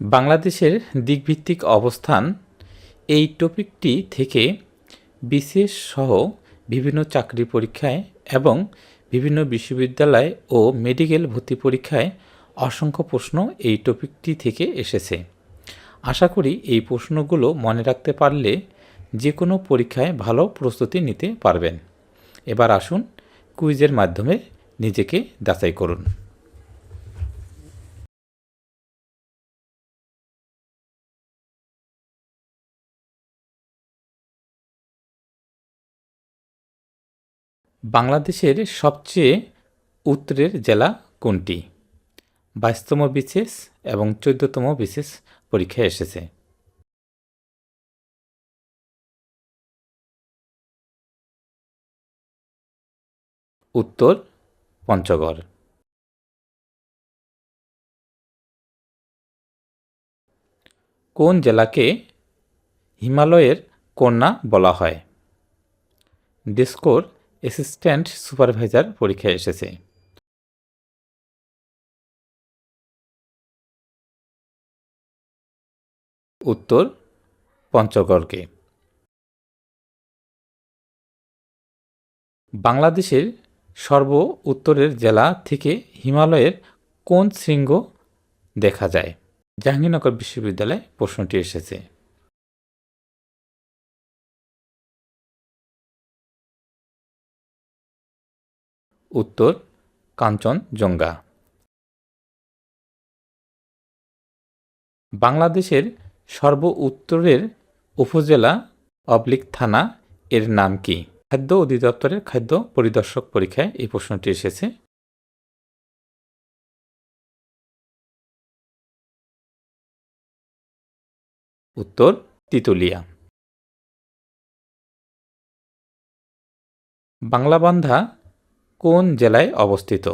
বাংলাদেশের দিকভিত্তিক অবস্থান এই টপিকটি থেকে বিশেষ সহ বিভিন্ন চাকরি পরীক্ষায় এবং বিভিন্ন বিশ্ববিদ্যালয় ও মেডিকেল ভর্তি পরীক্ষায় অসংখ্য প্রশ্ন এই টপিকটি থেকে এসেছে। আশা করি এই প্রশ্নগুলো মনে রাখতে পারলে যে কোনো পরীক্ষায় ভালো প্রস্তুতি নিতে পারবেন। এবার আসুন কুইজের মাধ্যমে নিজেকে যাচাই করুন। বাংলাদেশের সবচেয়ে উত্তরের জেলা কোনটি? বাইশতম বিশেষ এবং চোদ্দতম বিশেষ পরীক্ষায় এসেছে। উত্তর, পঞ্চগড়। কোন জেলাকে হিমালয়ের কন্যা বলা হয়? ডিসকোর অ্যাসিস্ট্যান্ট সুপারভাইজার পরীক্ষায় এসেছে। উত্তর, পঞ্চগড়কে। বাংলাদেশের সর্ব উত্তরের জেলা থেকে হিমালয়ের কোন শৃঙ্গ দেখা যায়? জাহাঙ্গীরনগর বিশ্ববিদ্যালয়ে প্রশ্নটি এসেছে। উত্তর কাঞ্চনজঙ্ঘা বাংলাদেশের সর্ব উত্তরের উপজেলা অবলিক থানা এর নাম কি? খাদ্য অধিদপ্তরের খাদ্য পরিদর্শক পরীক্ষায় এই প্রশ্নটি এসেছে। উত্তর, তিতুলিয়া। বাংলাবান্ধা কোন জেলায় অবস্থিত?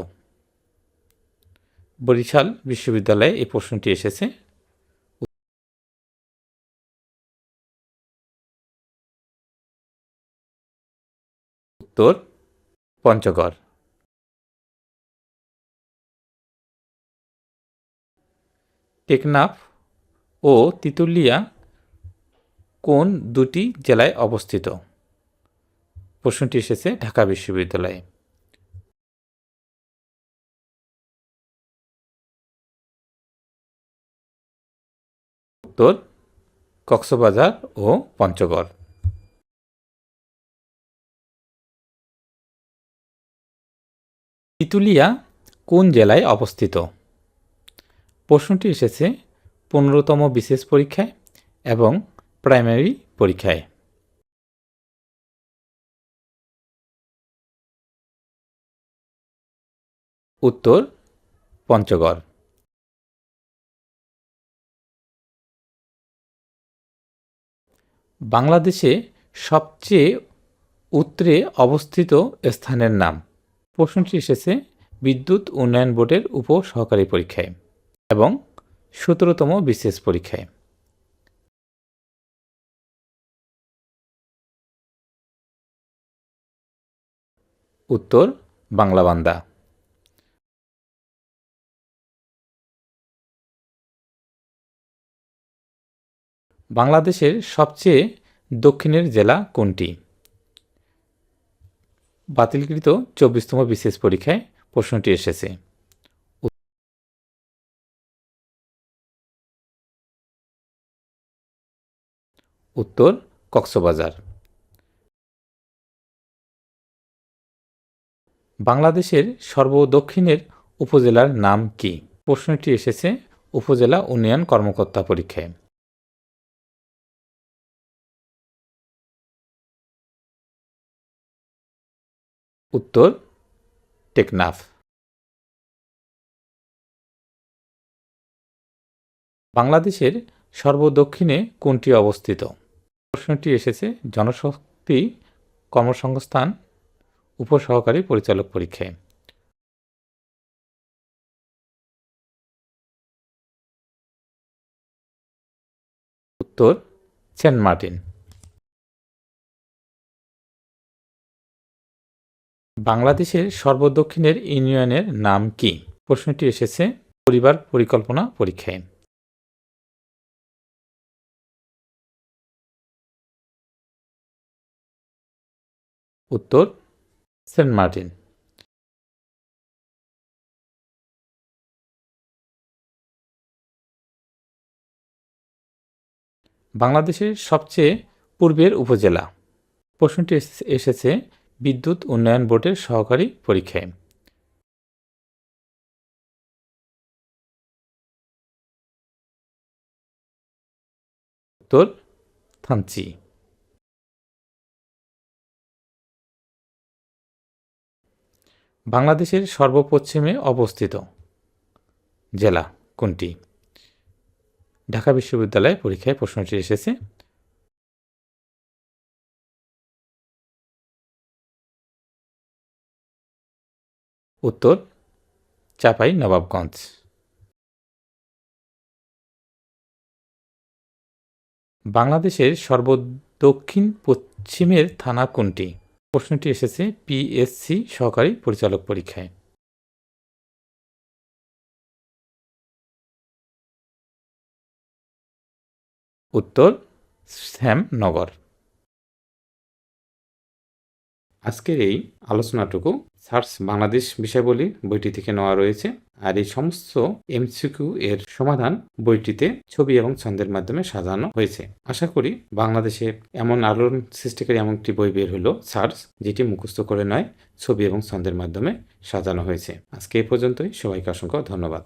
বরিশাল বিশ্ববিদ্যালয়ে এই প্রশ্নটি এসেছে। উত্তর, পঞ্চগড়। টেকনাফ ও তিতুলিয়া কোন দুটি জেলায় অবস্থিত? প্রশ্নটি এসেছে ঢাকা বিশ্ববিদ্যালয়ে। উত্তর, কক্সবাজার ও পঞ্চগড়। তিতুলিয়া কোন জেলায় অবস্থিত? প্রশ্নটি এসেছে পনেরোতম বিশেষ পরীক্ষায় এবং প্রাইমারি পরীক্ষায়। উত্তর, পঞ্চগড়। বাংলাদেশে সবচেয়ে উত্তরে অবস্থিত স্থানের নাম। প্রশ্নটি এসেছে বিদ্যুৎ উন্নয়ন বোর্ডের উপ সহকারী পরীক্ষায় এবং সতেরোতম বিশেষ পরীক্ষায়। উত্তর বাংলাবান্দা। বাংলাদেশের সবচেয়ে দক্ষিণের জেলা কোনটি? বাতিলকৃত চব্বিশতম বিশেষ পরীক্ষায় প্রশ্নটি এসেছে। উত্তর, কক্সবাজার। বাংলাদেশের সর্বদক্ষিণের উপজেলার নাম কি? প্রশ্নটি এসেছে উপজেলা উন্নয়ন কর্মকর্তা পরীক্ষায়। উত্তর, টেকনাফ। বাংলাদেশের সর্বদক্ষিণে কোনটি অবস্থিত? প্রশ্নটি এসেছে, জনশক্তি কর্মসংস্থান উপসহকারী পরিচালক পরীক্ষায়। উত্তর, সেন্ট মার্টিন। বাংলাদেশের সর্বদক্ষিণের ইউনিয়নের নাম কি? প্রশ্নটি এসেছে পরিবার পরিকল্পনা পরীক্ষায়। উত্তর, সেন্ট মার্টিন। বাংলাদেশের সবচেয়ে পূর্বের উপজেলা। প্রশ্নটি এসেছে বিদ্যুৎ উন্নয়ন বোর্ডের সহকারী পরীক্ষায়। উত্তর, থানচি। বাংলাদেশের সর্বপশ্চিমে অবস্থিত জেলা কোনটি? ঢাকা বিশ্ববিদ্যালয় পরীক্ষায় প্রশ্নটি এসেছে। উত্তর, চাপাই নবাবগঞ্জ। বাংলাদেশের সর্বদক্ষিণ পশ্চিমের থানা কোনটি? প্রশ্নটি এসেছে পিএসসি সহকারী পরিচালক পরীক্ষায়। উত্তর, শ্যামনগর। আজকের এই আলোচনাটুকু সার্চ বাংলাদেশ বিষয়বলী বইটি থেকে নেওয়া রয়েছে আর এই সমস্ত এমসিকিউ এর সমাধান বইটিতে ছবি এবং ছন্দের মাধ্যমে সাজানো হয়েছে। আশা করি বাংলাদেশে এমন আলোড়ন সৃষ্টিকারী এমন একটি বই বের হলো সার্চ, যেটি মুখস্থ করে নয়, ছবি এবং ছন্দের মাধ্যমে সাজানো হয়েছে। আজকে এ পর্যন্তই। সবাইকে অসংখ্য ধন্যবাদ।